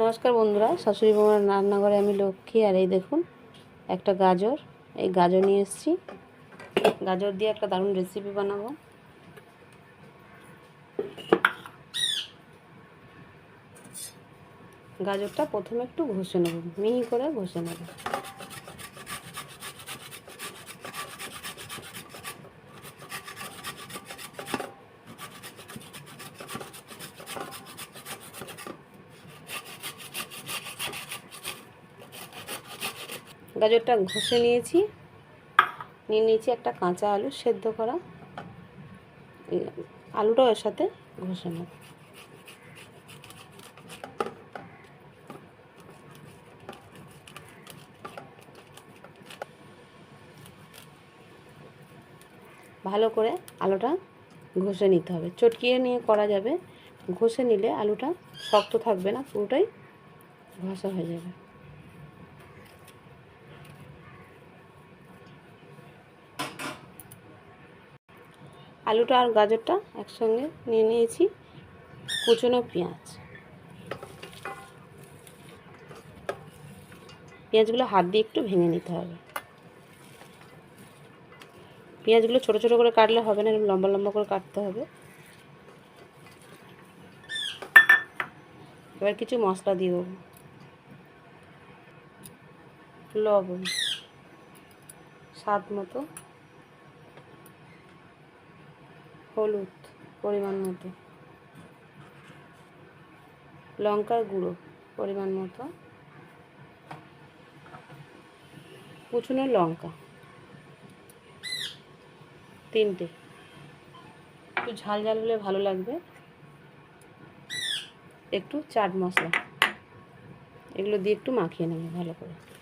নমস্কার বন্ধুরা, শাশুড়ি বৌমার রান্নাঘরে আমি লক্ষ্মী, আর এই দেখুন, একটা গাজর। এই গাজর নিয়ে এসেছি। গাজর দিয়ে একটা দারুণ রেসিপি বানাবো। গাজরটা প্রথমে একটু ঘষে নেব, মিহি করে ঘষে নেব। গাজরটা ঘষে নিয়েছি। নিয়ে নিয়েছি একটা কাঁচা আলু সেদ্ধ করা। আলুটাও এর সাথে ঘষে নেব। ভালো করে আলুটা ঘষে নিতে হবে। চটকিয়ে নিয়ে করা যাবে। ঘষে নিলে আলুটা শক্ত থাকবে না, পুরোটাই ঘষা হয়ে যাবে। আলুটা আর গাজরটা একসঙ্গে নিয়ে নিয়েছি। কুচনো পেঁয়াজ। পেঁয়াজগুলো হাত দিয়ে একটু ভেঙে নিতে হবে। পেঁয়াজগুলো ছোটো ছোটো করে কাটলে হবে না লম্বা লম্বা করে কাটতে হবে। এবার কিছু মশলা দিয়ে দেবো। লবণ। স্বাদ মতো। হলুদ পরিমাণ মতো। লঙ্কার গুঁড়ো পরিমাণ মতো। কুচনো লঙ্কা। তিনটে। একটু ঝাল ঝাল হলে ভালো লাগবে। একটু চাট মশলা। এগুলো দিয়ে একটু মাখিয়ে নেবে ভালো করে।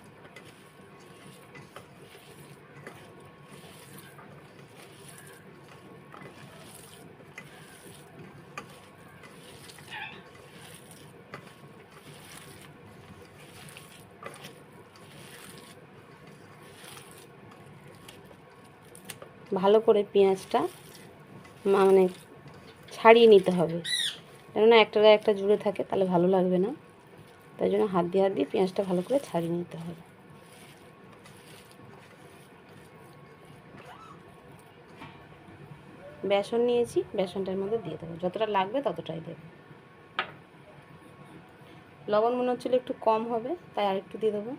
ভালো করে পেঁয়াজটা মানে ছাড়িয়ে নিতে হবে। কেননা একটা একটা জুড়ে থাকে, তাহলে ভালো লাগবে না। তাই জন্য হাত দিয়ে হাত দিয়ে পেঁয়াজটা ভালো করে ছাড়িয়ে নিতে হবে। বেসন নিয়েছি, বেসনটার মধ্যে দিয়ে দেবো। যতটা লাগবে ততটাই দেবো। লবণ মনে হচ্ছিল একটু কম হবে, তাই আরেকটু দিয়ে দেবো।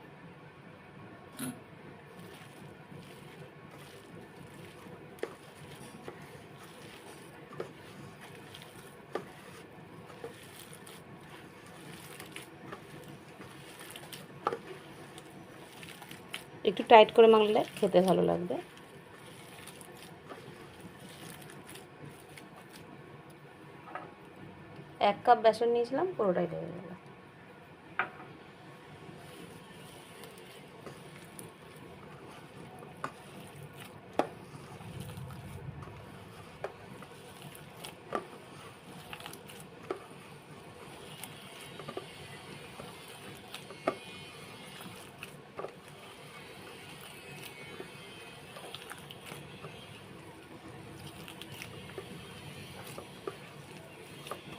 একটু টাইট করে মাখলে খেতে ভালো লাগবে। এক কাপ বেসন নিয়েছিলাম পুরোটাই লেগে গেল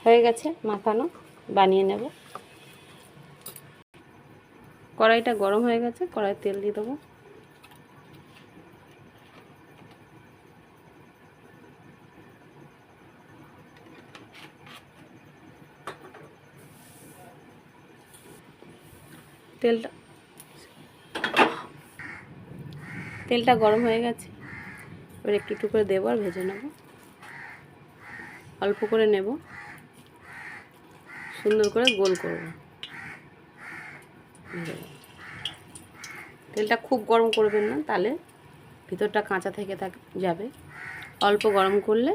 হয়ে গেছে, মাখানো, বানিয়ে নেব। কড়াইটা গরম হয়ে গেছে কড়াই তেল দিয়ে দেবো। তেলটা তেলটা গরম হয়ে গেছে। এবার একটু একটু করে দেবো আর ভেজে নেব। অল্প করে নেব। সুন্দর করে গোল করব। তেলটা খুব গরম করবেন না, তাহলে ভিতরটা কাঁচা থেকে যাবে। অল্প গরম করলে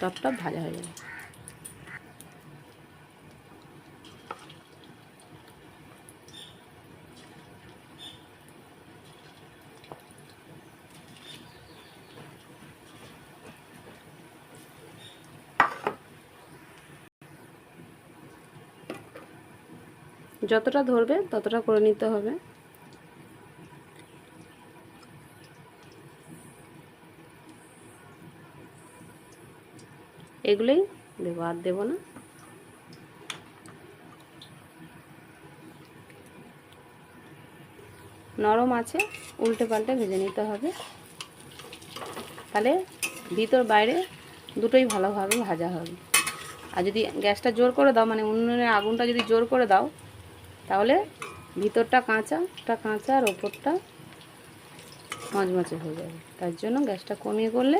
টপটপ ভাজা হয়ে যাবে। যতটা ধরবে ততটা করে নিতে হবে। এগুলোই দেবো, আর দেবো না। নরম আছে, উল্টে পাল্টে ভেজে নিতে হবে। তাহলে ভিতর বাইরে দুটোই ভালোভাবে ভাজা হবে। আর যদি গ্যাসটা জোর করে দাও মানে উনুনের আগুনটা যদি জোর করে দাও তাহলে ভিতরটা কাঁচাটা কাঁচা আর ওপরটা মজমচে হয়ে যাবে। তার জন্য গ্যাসটা কমিয়ে করলে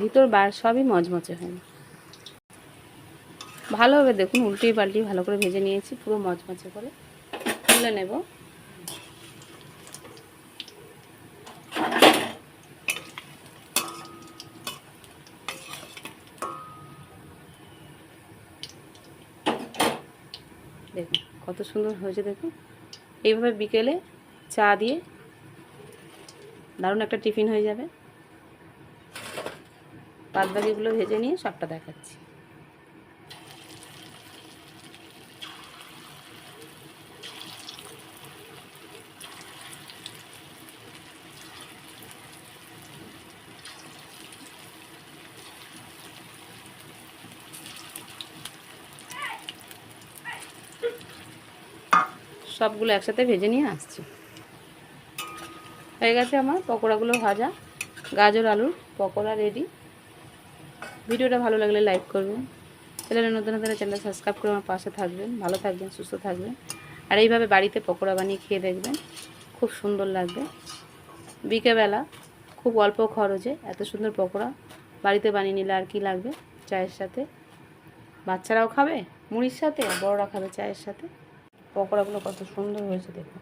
ভিতর বার সবই মজমচে হয়। না ভালোভাবে দেখুন উল্টিয়ে পাল্টিয়ে ভালো করে ভেজে নিয়েছি, পুরো মজমচে করে তুলে নেব। দেখুন, কত সুন্দর হয়েছে দেখুন। এইভাবে বিকেলে চা দিয়ে দারুণ একটা টিফিন হয়ে যাবে। পাতবাগিগুলো ভেজে নিয়ে সবটা দেখাচ্ছি। সবগুলো একসাথে ভেজে নিয়ে আসছি। হয়ে গেছে আমার পকোড়াগুলো ভাজা, গাজর আলুর পকোড়া রেডি ভিডিওটা ভালো লাগলে লাইক করবেন। চ্যানেলে নতুন নতুন চ্যানেল সাবস্ক্রাইব করে আমার পাশে থাকবেন, ভালো থাকবেন, সুস্থ থাকবেন। আর এইভাবে বাড়িতে পকোড়া বানিয়ে খেয়ে দেখবেন, খুব সুন্দর লাগবে। বিকেবেলা খুব অল্প খরচে এত সুন্দর পকোড়া বাড়িতে বানিয়ে নিলে আর কি লাগবে? চায়ের সাথে। বাচ্চারাও খাবে? মুড়ির সাথে? বড়রা খাবে চায়ের সাথে? পকোড়াগুলো কত সুন্দর হয়েছে দেখুন।